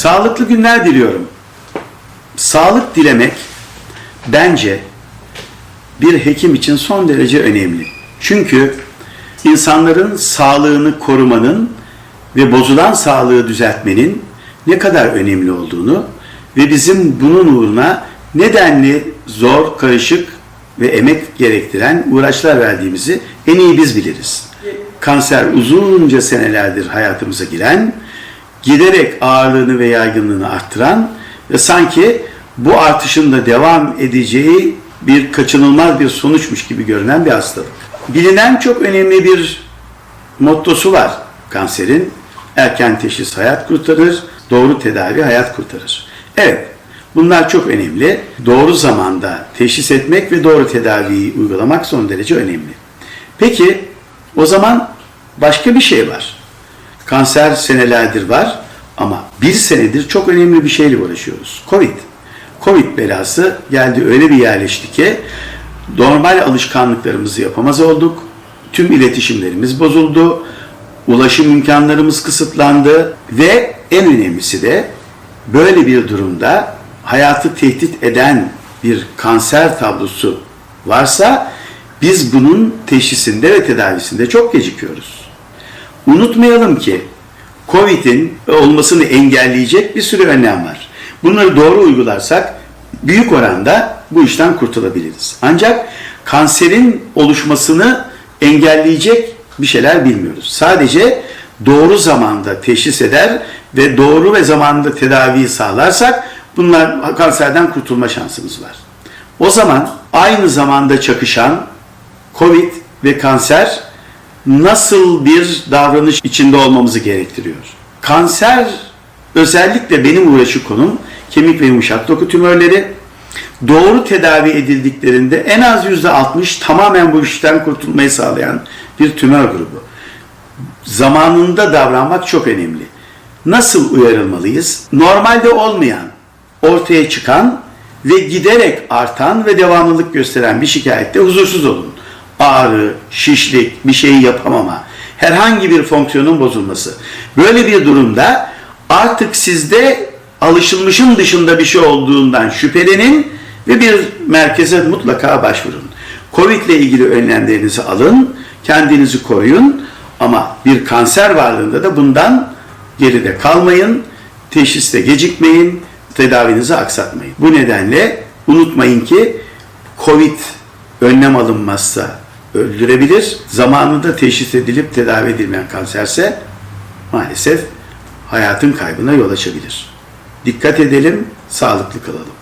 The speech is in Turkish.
Sağlıklı günler diliyorum. Sağlık dilemek bence bir hekim için son derece önemli. Çünkü insanların sağlığını korumanın ve bozulan sağlığı düzeltmenin ne kadar önemli olduğunu ve bizim bunun uğruna nedenli zor, karışık ve emek gerektiren uğraşlar verdiğimizi en iyi biz biliriz. Kanser uzunca senelerdir hayatımıza giren, giderek ağırlığını ve yaygınlığını arttıran ve sanki bu artışın da devam edeceği bir kaçınılmaz bir sonuçmuş gibi görünen bir hastalık. Bilinen çok önemli bir mottosu var kanserin. Erken teşhis hayat kurtarır, doğru tedavi hayat kurtarır. Evet, bunlar çok önemli. Doğru zamanda teşhis etmek ve doğru tedaviyi uygulamak son derece önemli. Peki, o zaman başka bir şey var. Kanser senelerdir var ama bir senedir çok önemli bir şeyle uğraşıyoruz. Covid. Covid belası geldi öyle bir yerleşti ki normal alışkanlıklarımızı yapamaz olduk. Tüm iletişimlerimiz bozuldu. Ulaşım imkanlarımız kısıtlandı ve en önemlisi de böyle bir durumda hayatı tehdit eden bir kanser tablosu varsa biz bunun teşhisinde ve tedavisinde çok gecikiyoruz. Unutmayalım ki Covid'in olmasını engelleyecek bir sürü önlem var. Bunları doğru uygularsak büyük oranda bu işten kurtulabiliriz. Ancak kanserin oluşmasını engelleyecek bir şeyler bilmiyoruz. Sadece doğru zamanda teşhis eder ve doğru ve zamanında tedaviyi sağlarsak bunlar kanserden kurtulma şansımız var. O zaman aynı zamanda çakışan Covid ve kanser nasıl bir davranış içinde olmamızı gerektiriyor? Kanser özellikle benim uğraşı konum kemik ve yumuşak doku tümörleri doğru tedavi edildiklerinde en az %60 tamamen bu işten kurtulmayı sağlayan bir tümör grubu. Zamanında davranmak çok önemli. Nasıl uyarılmalıyız? Normalde olmayan, ortaya çıkan ve giderek artan ve devamlılık gösteren bir şikayette huzursuz olun. Ağrı, şişlik, bir şeyi yapamama, herhangi bir fonksiyonun bozulması. Böyle bir durumda artık sizde alışılmışın dışında bir şey olduğundan şüphelenin ve bir merkeze mutlaka başvurun. Covid ile ilgili önlemlerinizi alın, kendinizi koruyun ama bir kanser varlığında da bundan geride kalmayın, teşhiste gecikmeyin, tedavinizi aksatmayın. Bu nedenle unutmayın ki Covid önlem alınmazsa öldürebilir. Zamanında teşhis edilip tedavi edilmeyen kanserse maalesef hayatın kaybına yol açabilir. Dikkat edelim, sağlıklı kalalım.